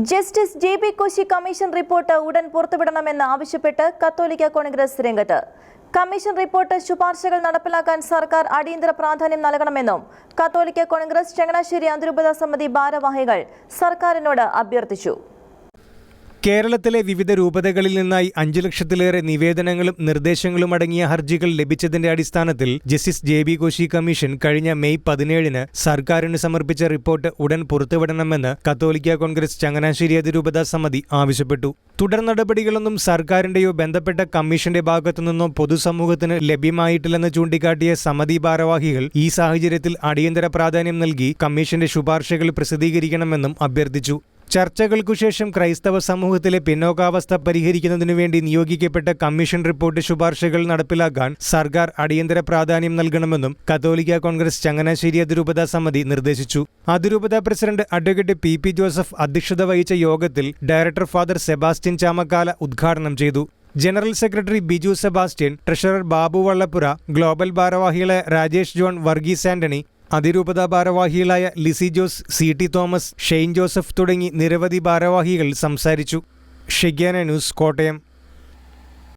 Justice J B Koshy commission report ഉടൻ പുറത്തുവിടണമെന്ന് ആവശ്യപ്പെട്ട് കത്തോലിക്ക കോൺഗ്രസ് രംഗത്ത്. കമ്മീഷൻ റിപ്പോർട്ട് ശുപാർശകൾ നടപ്പിലാക്കാൻ സർക്കാർ അടിയന്തര പ്രാധാന്യം നൽകണമെന്നും കത്തോലിക്ക കോൺഗ്രസ് ചങ്ങനാശ്ശേരി അതിരൂപത സമിതി ഭാരവാഹികൾ സർക്കാരിനോട് അഭ്യർത്ഥിച്ചു. കേരളത്തിലെ വിവിധ രൂപതകളിൽ നിന്നായി അഞ്ചു ലക്ഷത്തിലേറെ നിവേദനങ്ങളും നിർദ്ദേശങ്ങളും അടങ്ങിയ ഹർജികൾ ലഭിച്ചതിന്റെ അടിസ്ഥാനത്തിൽ justice J B Koshy commission കഴിഞ്ഞ മെയ് പതിനേഴിന് സർക്കാരിന് സമർപ്പിച്ച റിപ്പോർട്ട് ഉടൻ പുറത്തുവിടണമെന്ന് കത്തോലിക്ക കോൺഗ്രസ് ചങ്ങനാശ്ശേരി അതിരൂപത സമിതി ആവശ്യപ്പെട്ടു. തുടർ നടപടികളൊന്നും സർക്കാരിന്റെയോ ബന്ധപ്പെട്ട കമ്മീഷന്റെ ഭാഗത്തുനിന്നോ പൊതുസമൂഹത്തിന് ലഭ്യമായിട്ടില്ലെന്ന് ചൂണ്ടിക്കാട്ടിയ സമിതി ഭാരവാഹികൾ ഈ സാഹചര്യത്തിൽ അടിയന്തര പ്രാധാന്യം നൽകി കമ്മീഷന്റെ ശുപാർശകൾ പ്രസിദ്ധീകരിക്കണമെന്നും അഭ്യർത്ഥിച്ചു. ചർച്ചകൾക്കു ശേഷം ക്രൈസ്തവ സമൂഹത്തിലെ പിന്നോക്കാവസ്ഥ പരിഹരിക്കുന്നതിനു വേണ്ടി നിയോഗിക്കപ്പെട്ട കമ്മീഷൻ റിപ്പോർട്ട് ശുപാർശകൾ നടപ്പിലാക്കാൻ സർക്കാർ അടിയന്തര പ്രാധാന്യം നൽകണമെന്നും കത്തോലിക്ക കോൺഗ്രസ് ചങ്ങനാശ്ശേരി അതിരൂപതാ സമിതി നിർദ്ദേശിച്ചു. അതിരൂപതാ president advocate P P Joseph അധ്യക്ഷത വഹിച്ച യോഗത്തിൽ ഡയറക്ടർ ഫാദർ സെബാസ്റ്റ്യൻ ചാമക്കാല ഉദ്ഘാടനം ചെയ്തു. General secretary Biju Sebastian treasurer Babu Vallappura global ഭാരവാഹികളെ രാജേഷ് ജോൺ വർഗീസ് ആന്റണി അതിരൂപത ഭാരവാഹികളായ Lissy Jose C T Thomas Shane Joseph തുടങ്ങി നിരവധി ഭാരവാഹികൾ സംസാരിച്ചു. ഷിഗ്യാന ന്യൂസ് കോട്ടയം.